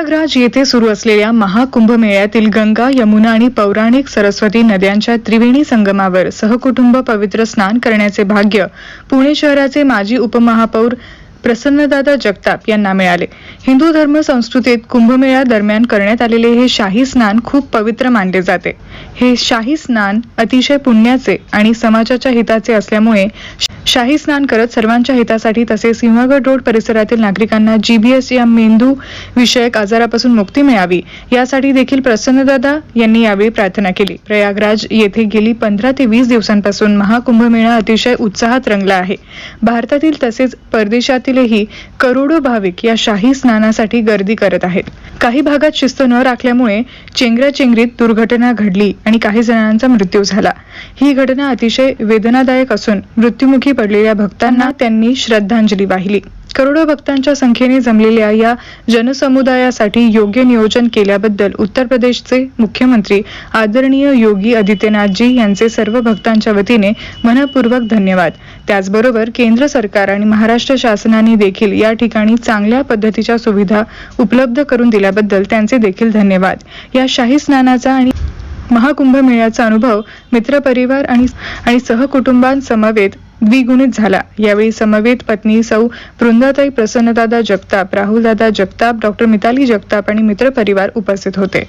प्रयागराज येथे सुरू असलेल्या महाकुंभमेळ्यातील गंगा यमुना आणि पौराणिक सरस्वती नद्यांच्या त्रिवेणी संगमावर सहकुटुंब पवित्र स्नान करण्याचे भाग्य पुणे शहराचे माजी उपमहापौर प्रसन्नदादा जगताप यांना मिळाले. हिंदू धर्म संस्कृतीत कुंभमेळ्या दरम्यान करण्यात आलेले हे शाही स्नान खूप पवित्र मानले जाते. हे शाही स्नान अतिशय पुण्याचे आणि समाजाच्या हिताचे असल्यामुळे शाही स्नान करत सर्वांच्या हितासाठी तसेच सिंहगड रोड परिसरातील नागरिकांना जीबीएस या मेंदू विषयक आजारापासून मुक्ती मिळावी यासाठी देखील प्रसन्नदादा यांनी यावेळी प्रार्थना केली. प्रयागराज येथे गेली पंधरा ते वीस दिवसांपासून महाकुंभमेळा अतिशय उत्साहात रंगला आहे. भारतातील तसेच परदेशातीलही करोडो भाविक या शाही स्नानासाठी गर्दी करत आहेत. काही भागात शिस्त न राखल्यामुळे चेंगराचेंगरीत दुर्घटना घडली आणि काही जणांचा मृत्यू झाला. ही घटना अतिशय वेदनादायक असून मृत्युमुखी पडलेल्या भक्तांना त्यांनी श्रद्धांजली वाहिली. करोडो भक्तांच्या संख्येने जमलेल्या या जनसमुदायासाठी योग्य नियोजन केल्याबद्दल उत्तर प्रदेशचे मुख्यमंत्री आदरणीय योगी आदित्यनाथजी यांचे सर्व भक्तांच्या वतीने मनपूर्वक धन्यवाद. त्याचबरोबर केंद्र सरकार आणि महाराष्ट्र शासनाने देखील या ठिकाणी चांगल्या पद्धतीच्या सुविधा उपलब्ध करून दिल्याबद्दल त्यांचे देखील धन्यवाद. या शाही स्नानाचा आणि महाकुंभ मेळ्याचा अनुभव मित्रपरिवार आणि आणि सहकुटुंबांसमवेत द्विगुणित झाला. यावेळी समवेत पत्नी सौ वृंदाताई प्रसन्नदादा जगताप राहुलदादा जगताप डॉक्टर मिताली जगताप आणि मित्रपरिवार उपस्थित होते.